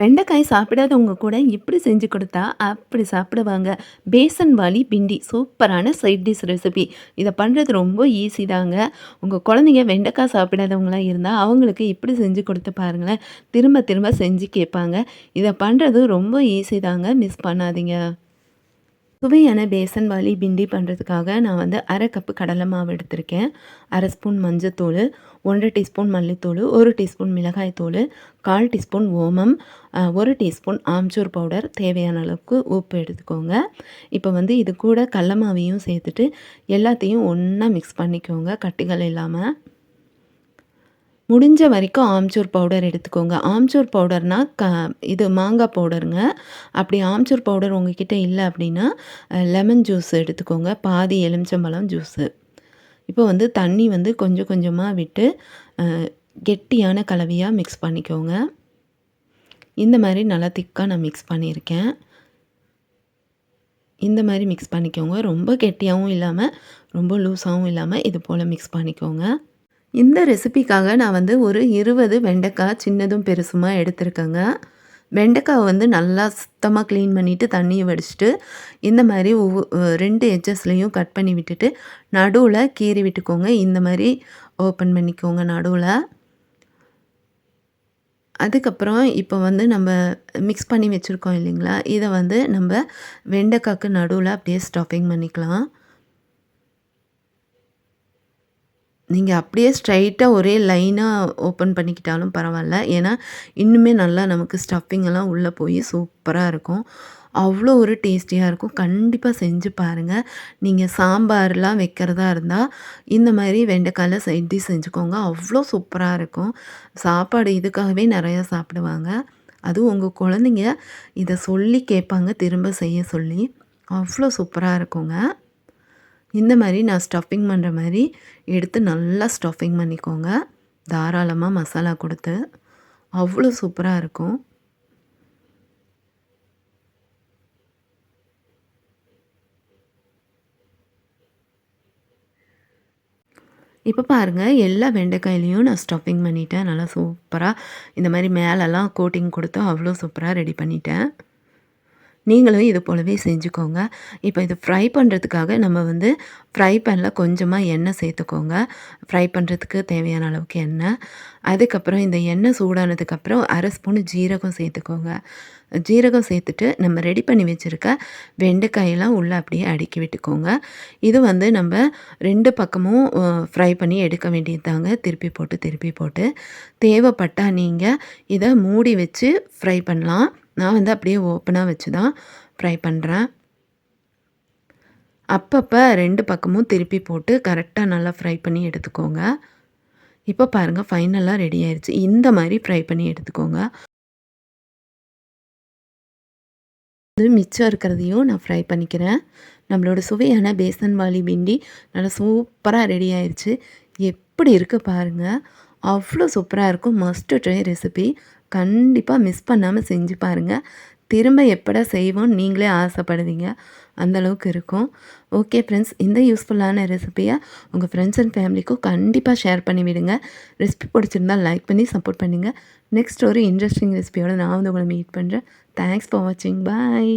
வெண்டைக்காய் சாப்பிடாதவங்க கூட இப்படி செஞ்சு கொடுத்தா அப்படி சாப்பிடுவாங்க. பேசன் வாளி பிண்டி. சூப்பரான சைட் டிஷ் ரெசிபி இதை பண்ணுறது ரொம்ப ஈஸி தாங்க. உங்கள் குழந்தைங்க வெண்டைக்காய் சாப்பிடாதவங்களாம் இருந்தால் அவங்களுக்கு இப்படி செஞ்சு கொடுத்து பாருங்களேன். திரும்ப திரும்ப செஞ்சு கேட்பாங்க. இதை பண்ணுறது ரொம்ப ஈஸி தாங்க. மிஸ் பண்ணாதீங்க. சுவையான பேசன் வாளி பிண்டி பண்ணுறதுக்காக நான் வந்து அரை கப்பு கடலை மாவு எடுத்திருக்கேன். அரை ஸ்பூன் மஞ்சத்தூள் ஒன்றரை டீஸ்பூன் மல்லித்தூள் ஒரு டீஸ்பூன் மிளகாய்த்தூள் கால் டீஸ்பூன் ஓமம் ஒரு டீஸ்பூன் ஆம்ச்சூர் பவுடர் தேவையான அளவுக்கு உப்பு எடுத்துக்கோங்க. இப்போ வந்து இது கூட கடல மாவையும் சேர்த்துட்டு எல்லாத்தையும் ஒன்றா மிக்ஸ் பண்ணிக்கோங்க கட்டிகள் இல்லாமல் முடிஞ்ச வரைக்கும் ஆம்ச்சூர் பவுடர் எடுத்துக்கோங்க. ஆம்ச்சூர் பவுடர்னால் க இது மாங்காய் பவுடருங்க. அப்படி ஆம்ச்சூர் பவுடர் உங்ககிட்ட இல்லை அப்படின்னா லெமன் ஜூஸ் எடுத்துக்கோங்க. பாதி எலுமிச்சம்பழம் ஜூஸு. இப்போ வந்து தண்ணி வந்து கொஞ்சம் கொஞ்சமாக விட்டு கெட்டியான கலவையாக மிக்ஸ் பண்ணிக்கோங்க. இந்த மாதிரி நல்லா திக்காக நான் மிக்ஸ் பண்ணியிருக்கேன். இந்த மாதிரி மிக்ஸ் பண்ணிக்கோங்க. ரொம்ப கெட்டியாகவும் இல்லாமல் ரொம்ப லூஸாகவும் இல்லாமல் இது போல் மிக்ஸ் பண்ணிக்கோங்க. இந்த ரெசிபிக்காக நான் வந்து ஒரு இருபது வெண்டைக்காய் சின்னதும் பெருசுமாக எடுத்திருக்கேங்க. வெண்டைக்காவை வந்து நல்லா சுத்தமாக க்ளீன் பண்ணிவிட்டு தண்ணியை வடிச்சிட்டு இந்த மாதிரி ஒவ்வொரு ரெண்டு எட்ஜஸ்லேயும் கட் பண்ணி விட்டுட்டு நடுவில் கீறி விட்டுக்கோங்க. இந்த மாதிரி ஓப்பன் பண்ணிக்கோங்க நடுவில். அதுக்கப்புறம் இப்போ வந்து நம்ம மிக்ஸ் பண்ணி வச்சுருக்கோம் இல்லைங்களா? இதை வந்து நம்ம வெண்டைக்காய்க்கு நடுவில் அப்படியே ஸ்டஃபிங் பண்ணிக்கலாம். நீங்கள் அப்படியே ஸ்ட்ரைட்டாக ஒரே லைனாக ஓப்பன் பண்ணிக்கிட்டாலும் பரவாயில்ல. ஏன்னா இன்னுமே நல்லா நமக்கு ஸ்டஃபிங் எல்லாம் உள்ளே போய் சூப்பராக இருக்கும். அவ்வளோ ஒரு டேஸ்டியாக இருக்கும். கண்டிப்பாக செஞ்சு பாருங்கள் நீங்கள் சாம்பார்லாம் வைக்கிறதா இருந்தால் இந்த மாதிரி வெண்டைக்காயில் சைட் டிஷ் செஞ்சுக்கோங்க. அவ்வளோ சூப்பராக இருக்கும். சாப்பாடு இதுக்காகவே நிறையா சாப்பிடுவாங்க. அதுவும் உங்கள் குழந்தைங்க இதை சொல்லி கேட்பாங்க. திரும்ப செய்ய சொல்லி. அவ்வளோ சூப்பராக இருக்குங்க. இந்த மாதிரி நான் ஸ்டஃபிங் பண்ணுற மாதிரி எடுத்து நல்லா ஸ்டஃபிங் பண்ணிக்கோங்க. தாராளமாக மசாலா கொடுத்து. அவ்வளோ சூப்பராக இருக்கும். இப்போ பாருங்கள் எல்லா வெண்டைக்காயிலையும் நான் ஸ்டஃபிங் பண்ணிட்டேன். நல்லா சூப்பராக இந்த மாதிரி மேலெல்லாம் கோட்டிங் கொடுத்து அவ்வளோ சூப்பராக ரெடி பண்ணிட்டேன். நீங்களும் இது போலவே செஞ்சுக்கோங்க. இப்போ இது ஃப்ரை பண்ணுறதுக்காக நம்ம வந்து ஃப்ரை பேனில் கொஞ்சமாக எண்ணெய் சேர்த்துக்கோங்க. ஃப்ரை பண்ணுறதுக்கு தேவையான அளவுக்கு எண்ணெய். அதுக்கப்புறம் இந்த எண்ணெய் சூடானதுக்கப்புறம் அரை ஸ்பூன் ஜீரகம் சேர்த்துக்கோங்க. ஜீரகம் சேர்த்துட்டு நம்ம ரெடி பண்ணி வச்சுருக்க வெண்டைக்காயெல்லாம் உள்ளே அப்படியே அடுக்கி விட்டுக்கோங்க. இது வந்து நம்ம ரெண்டு பக்கமும் ஃப்ரை பண்ணி எடுக்க வேண்டியது தாங்க திருப்பி போட்டு திருப்பி போட்டு. தேவைப்பட்டால் நீங்கள் இதை மூடி வச்சு ஃப்ரை பண்ணலாம். நான் வந்து அப்படியே ஓப்பனாக வச்சு தான் ஃப்ரை பண்ணுறேன் அப்பப்போ ரெண்டு பக்கமும் திருப்பி போட்டு கரெக்டாக நல்லா ஃப்ரை பண்ணி எடுத்துக்கோங்க. இப்போ பாருங்கள் ஃபைனலாக ரெடி ஆயிடுச்சு இந்த மாதிரி ஃப்ரை பண்ணி எடுத்துக்கோங்க. அது மிச்சம் இருக்கிறதையும் நான் ஃப்ரை பண்ணிக்கிறேன். நம்மளோட சுவையான பேசன் வாலி பிண்டி நல்லா சூப்பராக ரெடி ஆயிடுச்சு எப்படி இருக்குது பாருங்கள் அவ்வளோ சூப்பராக இருக்கும். மஸ்ட் ட்ரை ரெசிபி கண்டிப்பாக மிஸ் பண்ணாமல் செஞ்சு பாருங்கள் திரும்ப எப்படா செய்வோம் நீங்களே ஆசைப்படுவீங்க. அந்தளவுக்கு இருக்கும். ஓகே ஃப்ரெண்ட்ஸ் இந்த யூஸ்ஃபுல்லான ரெசிப்பியை உங்கள் ஃப்ரெண்ட்ஸ் அண்ட் ஃபேமிலிக்கும் கண்டிப்பாக ஷேர் பண்ணி விடுங்க. ரெசிபி பிடிச்சிருந்தால் லைக் பண்ணி சப்போர்ட் பண்ணுங்கள் நெக்ஸ்ட் ஒரு இன்ட்ரெஸ்டிங் ரெசிபியோட நான் வந்து உங்களை மீட் பண்ணுறேன் தேங்க்ஸ் ஃபார் வாட்சிங் பாய்